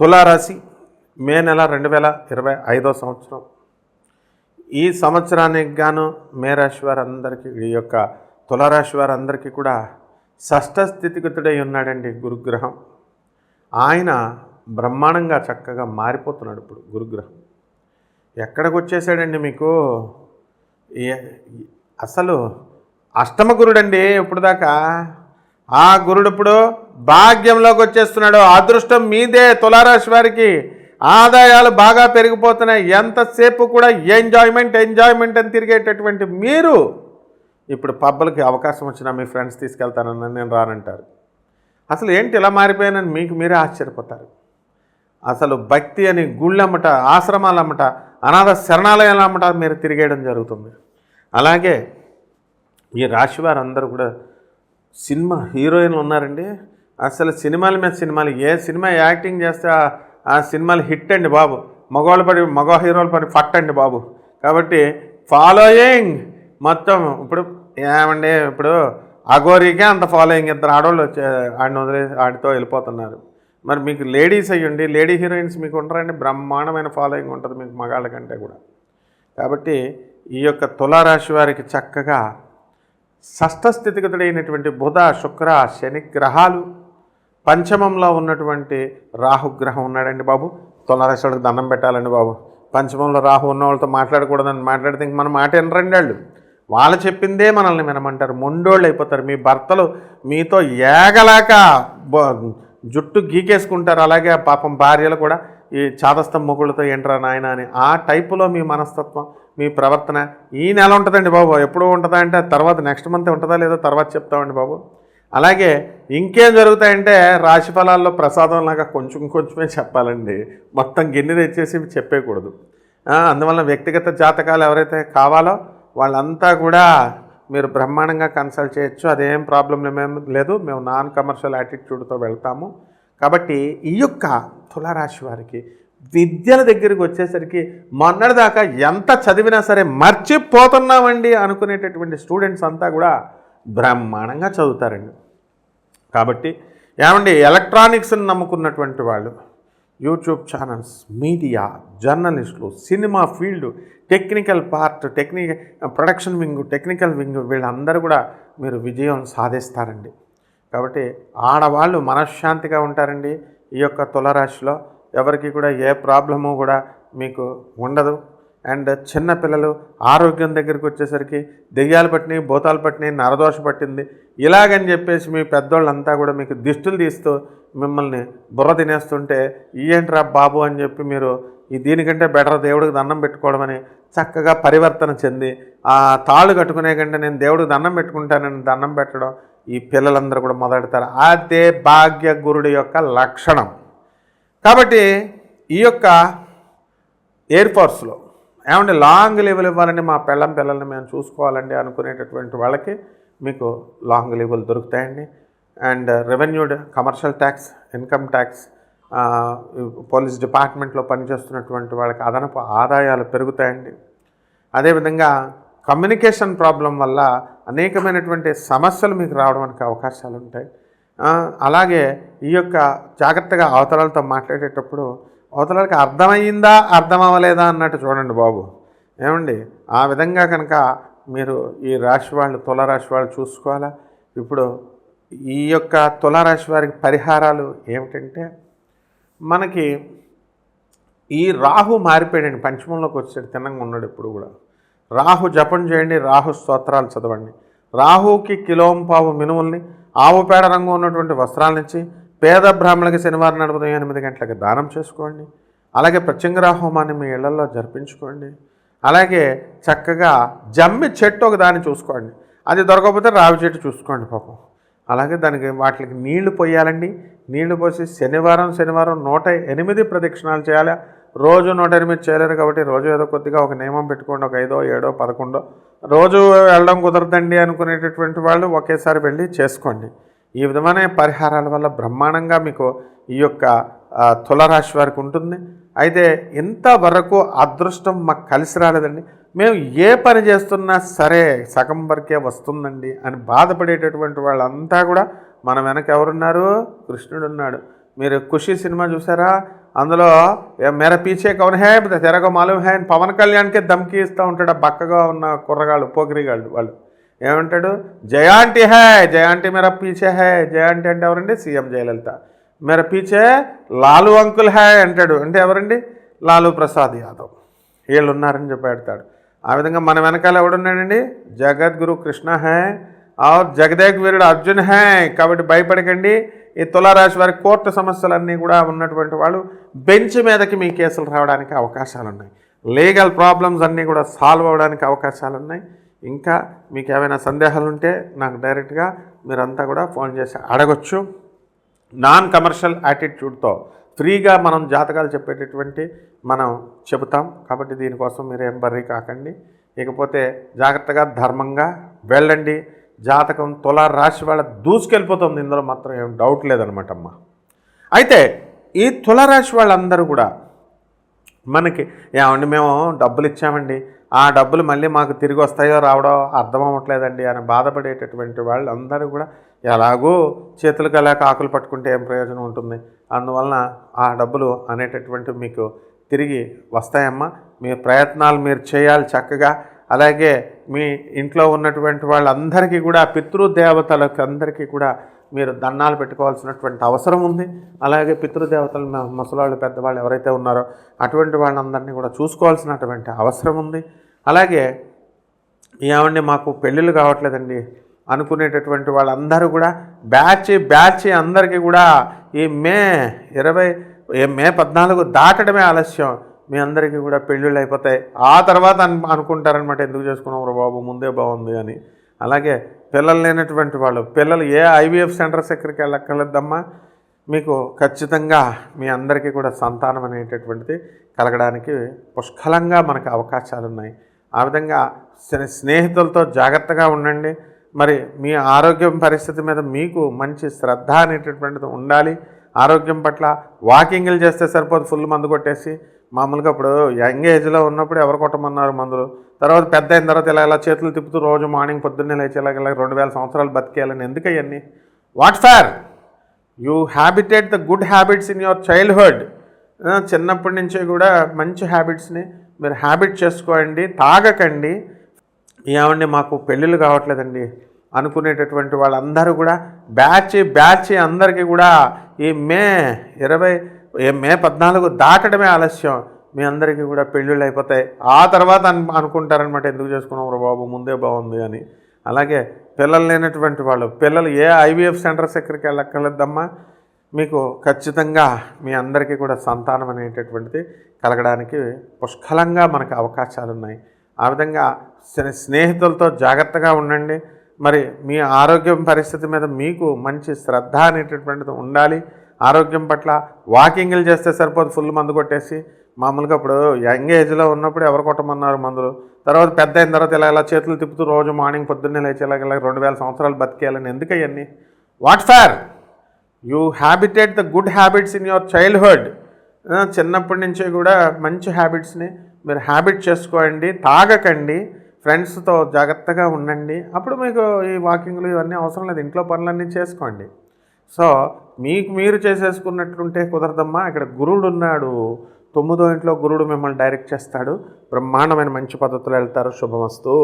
తులారాశి మే నెల రెండు వేల ఇరవై ఐదో సంవత్సరం. ఈ సంవత్సరానికి గాను మే రాశి వారందరికీ ఈ యొక్క తులారాశి వారందరికీ కూడా షష్ఠ స్థితిగతుడై ఉన్నాడండి గురుగ్రహం. ఆయన బ్రహ్మాండంగా చక్కగా మారిపోతున్నాడు ఇప్పుడు గురుగ్రహం. ఎక్కడికి వచ్చేసాడండి మీకు? అసలు అష్టమ గురుడండి ఇప్పుడు దాకా ఆ గురుడు ఇప్పుడు భాగ్యంలోకి వచ్చేస్తున్నాడు. అదృష్టం మీదే తులారాశి వారికి. ఆదాయాలు బాగా పెరిగిపోతున్నాయి. ఎంతసేపు కూడా ఎంజాయ్మెంట్ ఎంజాయ్మెంట్ అని తిరిగేటటువంటి మీరు ఇప్పుడు పబ్బలకి అవకాశం వచ్చినా మీ ఫ్రెండ్స్ తీసుకెళ్తానని నేను రానంటారు. అసలు ఏంటి ఇలా మారిపోయానని మీకు మీరే ఆశ్చర్యపోతారు. అసలు భక్తి అని గుళ్ళమ్మట ఆశ్రమాలమ్మట అనాథ శరణాలయాలమ్మట మీరు తిరిగేయడం జరుగుతుంది. అలాగే ఈ రాశి వారందరూ కూడా సినిమా హీరోయిన్లు ఉన్నారండి. అసలు సినిమాల మీద సినిమాలు ఏ సినిమా యాక్టింగ్ చేస్తే ఆ- సినిమాలు హిట్ అండి బాబు. మగవాళ్ళు పడి మగ హీరోలు పడి ఫట్ అండి బాబు. కాబట్టి ఫాలోయింగ్ మొత్తం ఇప్పుడు ఏమండి ఇప్పుడు అఘోరీకే అంత ఫాలోయింగ్ ఇద్దరు ఆడవాళ్ళు వచ్చే ఆడిని వదిలే ఆడితో వెళ్ళిపోతున్నారు. మరి మీకు లేడీస్ అయ్యండి లేడీ హీరోయిన్స్ మీకు ఉంటారండి. బ్రహ్మాండమైన ఫాలోయింగ్ ఉంటుంది మీకు మగాళ్ళ కంటే కూడా. కాబట్టి ఈ యొక్క తులారాశి వారికి చక్కగా షష్ఠ స్థితిగతుడైనటువంటి బుధ శుక్ర శని గ్రహాలు పంచమంలో ఉన్నటువంటి రాహుగ్రహం ఉన్నాడండి బాబు. తులారాశి దండం పెట్టాలండి బాబు. పంచమంలో రాహు ఉన్న వాళ్ళతో మాట్లాడకూడదని మాట్లాడితే ఇంక మన మాట వినరండి వాళ్ళు. వాళ్ళు చెప్పిందే మనల్ని వినమంటారు. మొండోళ్ళు అయిపోతారు. మీ భర్తలు మీతో ఏగలాక జుట్టు గీకేసుకుంటారు. అలాగే పాపం భార్యలు కూడా ఈ చాదస్తం మొగుళ్ళతో ఏంట్రా నాయన అని ఆ టైపులో మీ మనస్తత్వం మీ ప్రవర్తన ఈ నెల ఉంటుందండి బాబు. ఎప్పుడు ఉంటుందా అంటే తర్వాత నెక్స్ట్ మంత్ ఉంటుందా లేదో తర్వాత చెప్తామండి బాబు. అలాగే ఇంకేం జరుగుతాయంటే రాశి ఫలాల్లో ప్రసాదం లాగా కొంచెం కొంచెమే చెప్పాలండి. మొత్తం గిన్నె తెచ్చేసి చెప్పేయకూడదు. అందువల్ల వ్యక్తిగత జాతకాలు ఎవరైతే కావాలో వాళ్ళంతా కూడా మీరు బ్రహ్మాండంగా కన్సల్ట్ చేయొచ్చు. అదేం ప్రాబ్లం లేదు. మేము నాన్ కమర్షియల్ యాటిట్యూడ్తో వెళ్తాము. కాబట్టి ఈ యొక్క తులారాశి వారికి విద్యల దగ్గరికి వచ్చేసరికి మొన్నటిదాకా ఎంత చదివినా సరే మర్చిపోతున్నామండి అనుకునేటటువంటి స్టూడెంట్స్ అంతా కూడా బ్రహ్మాండంగా చదువుతారండి. కాబట్టి ఏమండి ఎలక్ట్రానిక్స్ని నమ్ముకున్నటువంటి వాళ్ళు యూట్యూబ్ ఛానల్స్ మీడియా జర్నలిస్టులు cinema field technical part technique production wing technical wing వీళ్ళందరూ కూడా మీరు విజయం సాధిస్తారండి. కాబట్టి ఆడవాళ్ళు మనశ్శాంతిగా ఉంటారండి ఈ యొక్క తులరాశిలో. ఎవరికి కూడా ఏ ప్రాబ్లము కూడా మీకు ఉండదు. అండ్ చిన్నపిల్లలు ఆరోగ్యం దగ్గరికి వచ్చేసరికి దెయ్యాలు పట్టినాయి భూతాలు పట్టినాయి నరదోష పట్టింది. ఇలాగని చెప్పేసి మీ పెద్దోళ్ళంతా కూడా మీకు దిష్టులు తీస్తూ మిమ్మల్ని బుర్ర తినేస్తుంటే ఏంట్రా బాబు అని చెప్పి మీరు ఈ దీనికంటే బెటర్ దేవుడికి దండం పెట్టుకోవడం అని చక్కగా పరివర్తన చెంది ఆ తాళ్ళు కట్టుకునే కంటే నేను దేవుడికి దండం పెట్టుకుంటానని దండం పెట్టడం ఈ పిల్లలందరూ కూడా మొదలెడతారు. అదే భాగ్య గురుడి యొక్క లక్షణం. కాబట్టి ఈ యొక్క ఎయిర్ ఫోర్స్లో ఏమంటే లాంగ్ లీవ్లు ఇవ్వాలండి మా పెళ్ళం పిల్లల్ని మేము చూసుకోవాలండి అనుకునేటటువంటి వాళ్ళకి మీకు లాంగ్ లీవ్లు దొరుకుతాయండి. And revenue commercial tax income tax police డిపార్ట్మెంట్లో పనిచేస్తున్నటువంటి వాళ్ళకి అదనపు ఆదాయాలు పెరుగుతాయండి. అదేవిధంగా కమ్యూనికేషన్ ప్రాబ్లం వల్ల అనేకమైనటువంటి సమస్యలు మీకు రావడానికి అవకాశాలు ఉంటాయి. అలాగే ఈ యొక్క జాగ్రత్తగా అవతలతో మాట్లాడేటప్పుడు అవతలకి అర్థమయ్యిందా అర్థం అవ్వలేదా అన్నట్టు చూడండి బాబు. ఏమండి? ఆ విధంగా కనుక మీరు ఈ రాశి వాళ్ళు తులరాశి వాళ్ళు చూసుకోవాలా? ఇప్పుడు ఈ యొక్క తులారాశి వారికి పరిహారాలు ఏమిటంటే మనకి ఈ రాహు మారిపోయాడండి. పంచమంలోకి వచ్చాడు తిన్నంగా ఉన్నాడు ఇప్పుడు కూడా. రాహు జపం చేయండి రాహు స్తోత్రాలు చదవండి. రాహుకి కిలోంపావు మినుముల్ని ఆవు పేడ రంగు ఉన్నటువంటి వస్త్రాలనిచ్చి పేద బ్రాహ్మణులకి శనివారం నాడు ఎనిమిది గంటలకు దానం చేసుకోండి. అలాగే ప్రత్యంగరా హోమాన్ని మీ ఇళ్ళలో జరిపించుకోండి. అలాగే చక్కగా జమ్మి చెట్టు ఒక దాన్ని చూసుకోండి. అది దొరకకపోతే రావి చెట్టు చూసుకోండి పాపం. అలాగే దానికి వాటికి నీళ్ళు పోయాలండి. నీళ్ళు పోసి శనివారం శనివారం నూట ఎనిమిది ప్రదక్షిణాలు చేయాలి. రోజు నూట ఎనిమిది చేయలేరు కాబట్టి రోజు ఏదో కొద్దిగా ఒక నియమం పెట్టుకోండి ఒక ఐదో ఏడో పదకొండో. రోజు వెళ్ళడం కుదరదండి అనుకునేటటువంటి వాళ్ళు ఒకేసారి వెళ్ళి చేసుకోండి. ఈ విధమైన పరిహారాల వల్ల బ్రహ్మాండంగా మీకు ఈ యొక్క తులరాశి వారికి ఉంటుంది. అయితే ఇంతవరకు అదృష్టం మాకు కలిసి రాలేదండి. మేము ఏ పని చేస్తున్నా సరే సగం వరకే వస్తుందండి అని బాధపడేటటువంటి వాళ్ళంతా కూడా మన వెనక ఎవరున్నారు? కృష్ణుడు ఉన్నాడు. మీరు ఖుషి సినిమా చూసారా? అందులో "ఏ మేర పీచే కౌన్ హే తెరగ మాలూమ్ హే అని పవన్ కళ్యాణ్కే ధమ్కి ఇస్తూ ఉంటాడు. ఆ బక్కగా ఉన్న కుర్రగాళ్ళు పోకిరిగాళ్ళు వాళ్ళు. ఏమంటాడు? జయాంటి హే జయాంటి మేర పీచే హే జయాంటి అంటే ఎవరండి? సీఎం జయలలిత. మేర పీచే లాలు అంకుల్ హే అంటాడు. అంటే ఎవరండి? లాలు ప్రసాద్ యాదవ్. వీళ్ళు ఉన్నారని చెప్పి పెడతాడు. ఆ విధంగా మన వెనకాల ఎవడున్నాడండి? జగద్గురు కృష్ణ హే ఆర్ జగదేక్ వీరుడు అర్జున్ హే. కాబట్టి భయపడకండి. ఈ తులారాశి వారి కోర్టు సమస్యలన్నీ కూడా ఉన్నటువంటి వాళ్ళు బెంచ్ మీదకి మీ కేసులు రావడానికి అవకాశాలు ఉన్నాయి లీగల్ ప్రాబ్లమ్స్ అన్నీ కూడా సాల్వ్ అవ్వడానికి అవకాశాలు ఉన్నాయి ఇంకా మీకు ఏమైనా సందేహాలు ఉంటే నాకు డైరెక్ట్గా మీరంతా కూడా ఫోన్ చేసి అడగొచ్చు. నాన్ కమర్షియల్ యాటిట్యూడ్తో ఫ్రీగా మనం జాతకాలు చెప్పేటటువంటి మనం చెబుతాం. కాబట్టి దీనికోసం మీరు ఏం బర్రీ కాకండి. ఇకపోతే జాగ్రత్తగా ధర్మంగా వెళ్ళండి. జాతకం తులా రాశి వాళ్ళ దూసుకెళ్ళిపోతుంది. ఇందులో మాత్రం ఏం డౌట్ లేదనమాట అమ్మ అయితే ఈ తులరాశి వాళ్ళందరూ కూడా మనకి ఏమండి మేము డబ్బులు ఇచ్చామండి. ఆ డబ్బులు మళ్ళీ మాకు తిరిగి వస్తాయో రావడో అర్థం అవ్వట్లేదండి అని బాధపడేటటువంటి వాళ్ళందరూ కూడా ఎలాగో చేతులు కలాక ఆకులు పట్టుకుంటే ఏం ప్రయోజనం ఉంటుంది? అందువలన ఆ డబ్బులు అనేటటువంటి మీకు తిరిగి వస్తాయమ్మా. మీ ప్రయత్నాలు మీరు చేయాలి చక్కగా. అలాగే మీ ఇంట్లో ఉన్నటువంటి వాళ్ళందరికీ కూడా పితృదేవతలకు అందరికీ కూడా మీరు దండాలు పెట్టుకోవాల్సినటువంటి అవసరం ఉంది. అలాగే పితృదేవతలు ముసలాళ్ళు పెద్దవాళ్ళు ఎవరైతే ఉన్నారో అటువంటి వాళ్ళందరినీ కూడా చూసుకోవాల్సినటువంటి అవసరం ఉంది. అలాగే ఏమండి మాకు పెళ్ళిళ్ళు కావట్లేదండి అనుకునేటటువంటి వాళ్ళందరూ కూడా బ్యాచ్ బ్యాచ్ అందరికీ కూడా ఈ మే ఇరవై మే పద్నాలుగు దాటడమే ఆలస్యం. మీ అందరికీ కూడా పెళ్ళిళ్ళు అయిపోతాయి. ఆ తర్వాత అను అనుకుంటారనమాట ఎందుకు చేసుకున్నాం రా బాబు ముందే బాగుంది అని. అలాగే పిల్లలు లేనటువంటి వాళ్ళు పిల్లలు ఏ ఐవీఎఫ్ సెంటర్స్ ఎక్కడికి వెళ్ళక్కర్లేదమ్మా. మీకు ఖచ్చితంగా మీ అందరికీ కూడా సంతానం అనేటటువంటిది కలగడానికి పుష్కలంగా మనకు అవకాశాలు ఉన్నాయి ఆ విధంగా స్నేహితులతో జాగ్రత్తగా ఉండండి. మరి మీ ఆరోగ్యం పరిస్థితి మీద మీకు మంచి శ్రద్ధ అనేటటువంటిది ఉండాలి. ఆరోగ్యం పట్ల వాకింగ్లు చేస్తే సరిపోదు ఫుల్ మందు కొట్టేసి. మామూలుగా ఇప్పుడు యంగ్ ఏజ్లో ఉన్నప్పుడు ఎవరు కొట్టమన్నారు మందులు? తర్వాత పెద్ద అయిన తర్వాత ఇలా ఇలా చేతులు తిప్పుతూ రోజు మార్నింగ్ పొద్దున్నే లేచి ఇలా ఇలా రెండు వేల సంవత్సరాలు బతికేయాలని ఎందుకు అవన్నీ what for? You habitate the good habits in your childhood. చిన్నప్పటి నుంచే కూడా మంచి హ్యాబిట్స్ని మీరు హ్యాబిట్ చేసుకోండి తాగకండి. ఏమండి మాకు పెళ్ళిళ్ళు కావట్లేదండి. అనుకునేటటువంటి వాళ్ళందరూ కూడా బ్యాచ్ బ్యాచ్ అందరికీ కూడా ఈ మే ఇరవై మే పద్నాలుగు దాటడమే ఆలస్యం. మీ అందరికీ కూడా పెళ్ళిళ్ళు అయిపోతాయి. ఆ తర్వాత అను అనుకుంటారనమాట ఎందుకు చేసుకున్నాం రా బాబు? ముందే బాగుంది అని. అలాగే పిల్లలు లేనటువంటి వాళ్ళు పిల్లలు ఏ ఐవీఎఫ్ సెంటర్స్ ఎక్కడికి వెళ్ళక్కర్లేదమ్మా. మీకు ఖచ్చితంగా మీ అందరికీ కూడా సంతానం అనేటటువంటిది కలగడానికి పుష్కలంగా మనకు అవకాశాలు ఉన్నాయి ఆ విధంగా స్నేహితులతో జాగ్రత్తగా ఉండండి. మరి మీ ఆరోగ్యం పరిస్థితి మీద మీకు మంచి శ్రద్ధ అనేటటువంటిది ఉండాలి. ఆరోగ్యం పట్ల వాకింగ్లు చేస్తే సరిపోదు ఫుల్ మందు కొట్టేసి. మామూలుగా ఇప్పుడు యంగ్ ఏజ్లో ఉన్నప్పుడు ఎవరు కొట్టమన్నారు మందులు? తర్వాత పెద్ద అయిన తర్వాత ఇలా ఇలా చేతులు తిప్పుతూ రోజు మార్నింగ్ పొద్దున్నే లేచి ఇలా ఇలా రెండు వేల సంవత్సరాలు బతికేయాలని ఎందుకు అవన్నీ? What for? You habitate the good habits in your childhood. చిన్నప్పటి నుంచే కూడా మంచి హ్యాబిట్స్ని మీరు హ్యాబిట్ చేసుకోండి తాగకండి ఫ్రెండ్స్తో జాగ్రత్తగా ఉండండి. అప్పుడు మీకు ఈ వాకింగ్లు ఇవన్నీ అవసరం లేదు. ఇంట్లో పనులన్నీ చేసుకోండి. సో మీకు మీరు చేసేసుకున్నట్లుంటే కుదరదమ్మా ఇక్కడ గురుడు ఉన్నాడు. తొమ్మిదో ఇంట్లో గురుడు మిమ్మల్ని డైరెక్ట్ చేస్తాడు. బ్రహ్మాండమైన మంచి పద్ధతులు వెళ్తారు. శుభమస్తు.